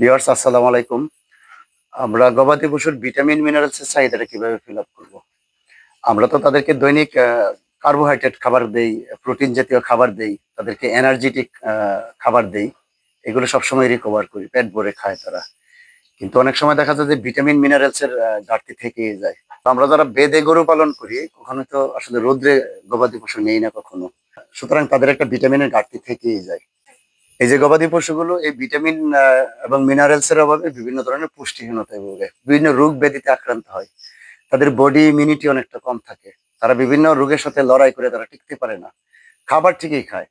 Viewers, আসসালামু আলাইকুম। আমরা গবাদি পশুর ভিটামিন মিনারেলসের চাহিদাটা কীভাবে ফিল আপ করব? আমরা তো তাদেরকে দৈনিক কার্বোহাইড্রেট খাবার দেই প্রোটিন জাতীয় খাবার দেই, তাদেরকে এনার্জেটিক খাবার দেই, এগুলো সবসময় রিকভার করি, পেট ভরে খায় তারা। কিন্তু অনেক সময় দেখা যায় যে ভিটামিন মিনারেলসের ঘাটতি থেকেই যায়। তো আমরা যারা বেদে গরু পালন করি, কখনো তো আসলে রোদ্রে গবাদি পশু নেই না কখনো। সুতরাং তাদের একটা ভিটামিনের ঘাটতি থেকেই যায়। এই যে গবাদি পশুগুলো, এই ভিটামিন এবং মিনারেলস এর অভাবে বিভিন্ন ধরনের পুষ্টিহীনতায় ভোগে। বিভিন্ন রোগ ব্যাধিতে আক্রান্ত হয়। তাদের বডি ইমিউনিটি অনেকটা কম থাকে। তারা বিভিন্ন রোগের সাথে লড়াই করে তারা টিকতে পারে না। খাবার ঠিকই খায়।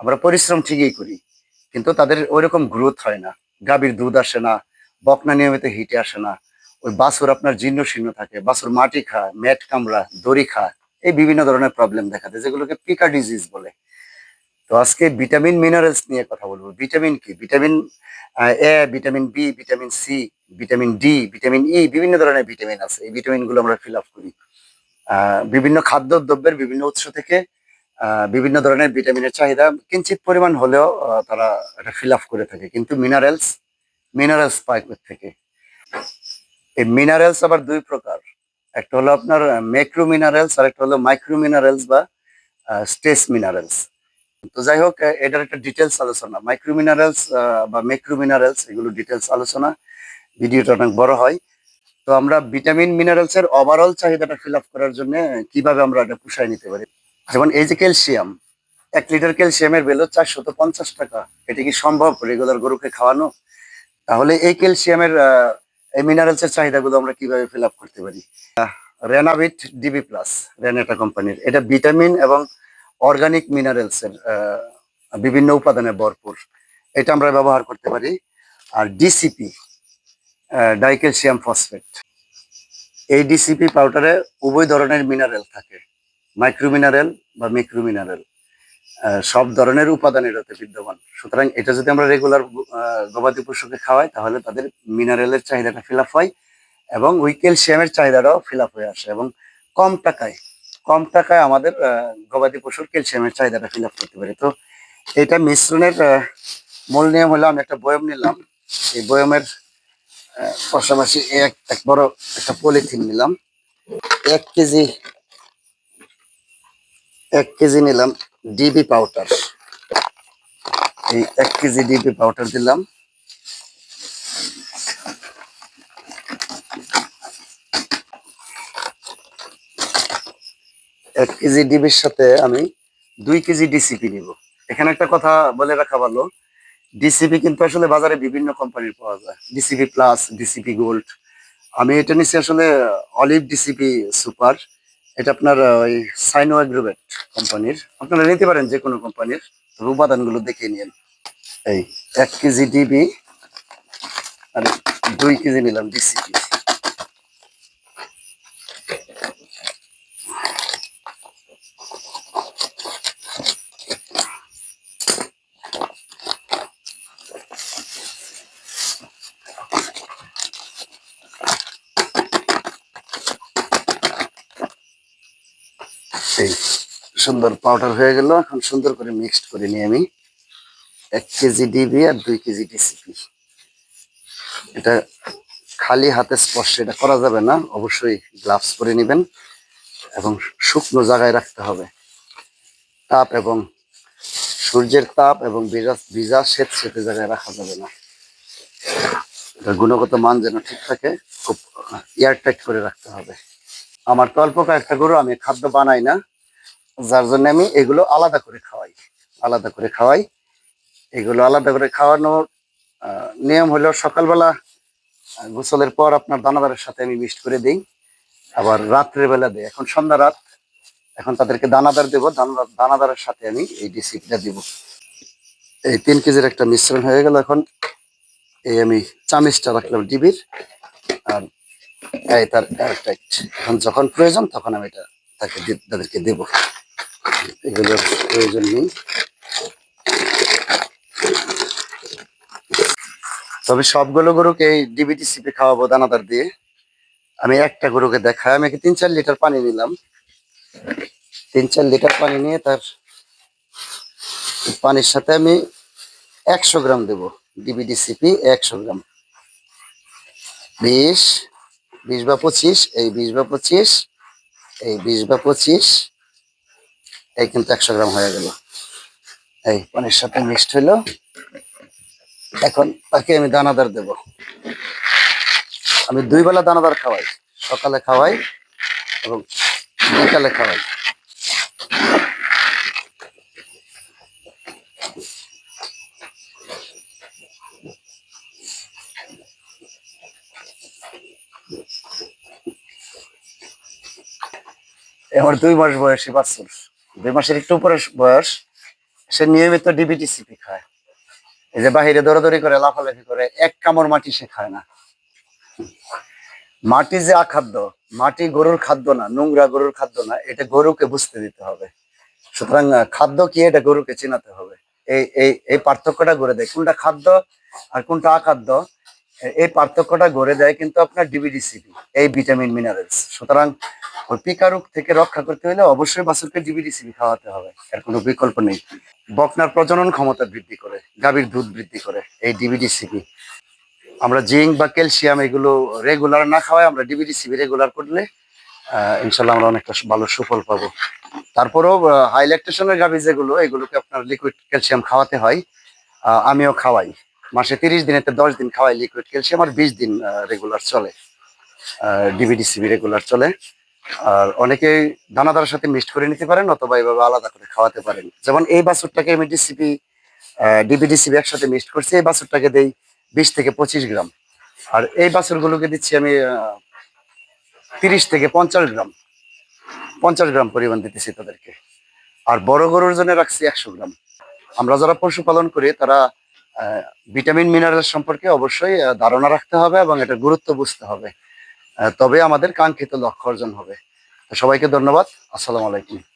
আমরা পরিশ্রম ঠিকই করি। কিন্তু তাদের ওইরকম গ্রোথ হয় না। গাভীর দুধ আসে না। বকনা নিয়মিত হিটে আসে না। ওই বাছুর আপনার জীর্ণ শীর্ণ থাকে। বাছুর মাটি খায়, ম্যাট কামড়া দড়ি খায়। এই বিভিন্ন ধরনের প্রবলেম দেখা দেয়, যেগুলোকে পিকা ডিজিজ বলে। তো আজকে ভিটামিন মিনারেলস নিয়ে কথা বলব। ভিটামিন কি? Vitamin A vitamin B vitamin C vitamin D vitamin E বিভিন্ন ধরনের ভিটামিন আছে। এই ভিটামিনগুলো আমরা ফিল আপ করি। বিভিন্ন খাদ্য দ্রব্যের বিভিন্ন উৎস থেকে বিভিন্ন ধরনের ভিটামিনের চাহিদা কিঞ্চিত পরিমাণ হলেও তারা এটা ফিল আপ করে থাকে। কিন্তু মিনারেলস মিনারেলস পায় থেকে এই মিনারেলস আবার দুই প্রকার। একটা হলো আপনার ম্যাক্রো মিনারেলস আর একটা হলো মাইক্রো মিনারেলস বা স্টেস মিনারেলস তো যাই হোক এটার একটা ডিটেলস আলোচনা। মাইক্রো মিনারেলস বা মেক্রো মিনারেলস এগুলো ডিটেলস আলোচনা। ভিডিওটা অনেক বড় হয়। তো আমরা ভিটামিন মিনারেলস এর ওভারঅল চাহিদাটা ফিল আপ করার জন্য কীভাবে আমরা এটা পুষায় নিতে পারি? যেমন এই যে ক্যালসিয়াম এক লিটার ক্যালসিয়ামের বেলো চারশত পঞ্চাশ টাকা। এটা কি সম্ভব রেগুলার গরুকে খাওয়ানো? তাহলে এই ক্যালসিয়ামের এই মিনারেলস এর চাহিদাগুলো আমরা কীভাবে ফিল আপ করতে পারি? রেনাভিট ডিবি প্লাস রেনেটা কোম্পানির এটা ভিটামিন এবং অর্গানিক মিনারেলস এর আহ, বিভিন্ন উপাদানে ভরপুর। এটা আমরা ব্যবহার করতে পারি। আর ডিসিপি ডাইক্যালসিয়াম ফসফেট এই ডিসিপি পাউডারে উভয় ধরনের মিনারেল থাকে। মাইক্রো মিনারেল বা মিক্রো মিনারেল সব ধরনের উপাদান এটাতে বিদ্যমান। সুতরাং এটা যদি আমরা রেগুলার গবাদি পশুকে খাওয়াই তাহলে তাদের মিনারেলের চাহিদাটা ফিল হয় এবং ওই ক্যালসিয়ামের চাহিদাটাও ফিল হয়ে আসে এবং কম টাকায় কম টাকায় আমাদের গবাদি পশুর ক্যালসিয়ামের চাহিদাটা ফিল আপ করতে পারি। তো এটা মিশ্রণের মূল নিয়ম হলো আমি একটা বয়ম নিলাম। এই বয়মের পাশাপাশি এক এক বড় একটা পলিথিন নিলাম। এক কেজি এক কেজি নিলাম ডিবি পাউডার। এই এক কেজি ডিবি পাউডার দিলাম। এক কেজি ডিবির সাথে আমি দুই কেজি ডিসিপি নিব। এখানে একটা কথা বলে রাখা ভালো, ডিসিপি কিন্তু আসলে বাজারে বিভিন্ন কোম্পানির পাওয়া যায়। DCP plus, DCP gold. আমি এটা নিচ্ছি আসলে অলিভ ডিসিপি সুপার। এটা আপনার ওই সাইনো অ্যাগ্রোভেট কোম্পানির আপনারা নিতে পারেন যে কোনো কোম্পানির তবে উপাদানগুলো দেখে নিন এই এক কেজি ডিবি আর দুই কেজি নিলাম ডিসিপি। এই সুন্দর পাউডার হয়ে গেল। এখন সুন্দর করে মিক্সড করে নিই আমি। এক কেজি ডিবি আর দুই কেজি ডিসিপি এটা খালি হাতে স্পর্শ এটা করা যাবে না, অবশ্যই গ্লাভস পরে নেবেন এবং শুকনো জায়গায় রাখতে হবে। তাপ এবং সূর্যের তাপ এবং ভিজা সেত সেতে জায়গায় রাখা যাবে না। এটার গুণগত মান যেন ঠিক থাকে, খুব এয়ারটাইট করে রাখতে হবে। আমার তো অল্প কয়েকটা গরু আমি খাদ্য বানাই না, যার জন্য আমি এগুলো আলাদা করে খাওয়াই, আলাদা করে খাওয়াই। এগুলো আলাদা করে খাওয়ানোর নিয়ম হলো সকালবেলা গোসলের পর আপনার দানাদারের সাথে আমি মিক্সড করে দিই, আবার রাত্রের বেলা দিই। এখন সন্ধ্যা রাত, এখন তাদেরকে দানাদার দেবো, দানাদার, দানাদারের সাথে আমি এই ডিসিপিটা দিব। এই তিন কেজির একটা মিশ্রণ হয়ে গেল এখন, এই আমি চামিচটা রাখলাম ডিবির। এই তার এখন যখন প্রয়োজন, তখন আমি এটা তাকে তাদেরকে দেব। এগুলোর প্রয়োজন নেই। তবে সবগুলো গরুকে এই ডিবিটি সিপে খাওয়াবো দানাদার দিয়ে। আমি একটা গরুকে দেখাই। আমি তিন চার লিটার পানি নিলাম। তিন চার লিটার পানি নিয়ে তার পানির সাথে আমি একশো গ্রাম দেব। ডিবিডিসিপি একশো গ্রাম। বিশ বিশ বা পঁচিশ, এই বিশ বা পঁচিশ, এই বিশ বা পঁচিশ, এই কিন্তু একশো গ্রাম হয়ে গেল। এই পানির সাথে মিক্সড হইল। এখন তাকে আমি দানাদার দেব। আমি দুই বেলা দানাদার খাওয়াই, সকালে খাওয়াই এবং বিকালে খাওয়াই। আমার দুই মাস বয়সী বাচ্চুর দুই মাসের একটু উপরে বয়স, সে নিয়মিত ডিবিটিসিপি খায়। এই যে বাহিরে দৌড়াদৌড়ি করে, লাফালাফি করে, এক কামড় মাটি সে খায় না। মাটি যে আখাদ্য, মাটি গরুর খাদ্য না, নোংরা গরুর খাদ্য না, এটা গরুকে বুঝতে দিতে হবে। সুতরাং খাদ্য কি এটা গরুকে চিনাতে হবে। এই এই এই পার্থক্যটা গড়ে দেয়। কোনটা খাদ্য আর কোনটা আখাদ্য এই পার্থক্যটা গড়ে দেয় কিন্তু আপনার ডিবিডিসিপি এই ভিটামিন, মিনারেলস। সুতরাং ওই রোগ থেকে রক্ষা করতে হলে অবশ্যই বাছুরকে ডিবিডিসিবি খাওয়াতে হবে। এর কোনো বিকল্প নেই। বকনার প্রজনন ক্ষমতা বৃদ্ধি করে, গাভীর দুধ বৃদ্ধি করে, এই ডিবিডিসিবি আমরা জিঙ্ক বা ক্যালসিয়াম এগুলো রেগুলার না খাওয়াই আমরা ডিবিডিসিবি রেগুলার করলে ইনশাল্লাহ আমরা অনেকটা ভালো সুফল পাবো। তারপরেও হাই ল্যাকটেশনের গাভী যেগুলো, এগুলোকে আপনার লিকুইড ক্যালসিয়াম খাওয়াতে হয় আমিও খাওয়াই। মাসে তিরিশ দিনেতে দশ দিন খাওয়াই লিকুইড ক্যালসিয়াম, আর বিশ দিন রেগুলার চলে ডিবিডিসিবি রেগুলার চলে। আর অনেকে দানাদারের সাথে মিক্সড করে নিতে পারেন অথবা এইভাবে আলাদা করে খাওয়াতে পারেন। যেমন এই বাছুরটাকে আমি ডিসিপি ডিবিডিসিবি একসাথে মিক্সড করছি। এই বাছুরটাকে দেই বিশ থেকে পঁচিশ গ্রাম। আর এই বাছুরগুলোকে দিচ্ছি আমি তিরিশ থেকে পঞ্চাশ গ্রাম। পঞ্চাশ গ্রাম পরিমাণ দিতেছি তাদেরকে। আর বড় গরুর জন্য রাখছি একশো গ্রাম। আমরা যারা পশুপালন করি, তারা ভিটামিন মিনারেল সম্পর্কে অবশ্যই ধারণা রাখতে হবে এবং এটা গুরুত্ব বুঝতে হবে। তবে আমাদের কাঙ্ক্ষিত লক্ষ্য অর্জন হবে। সবাইকে ধন্যবাদ। আসসালামু আলাইকুম।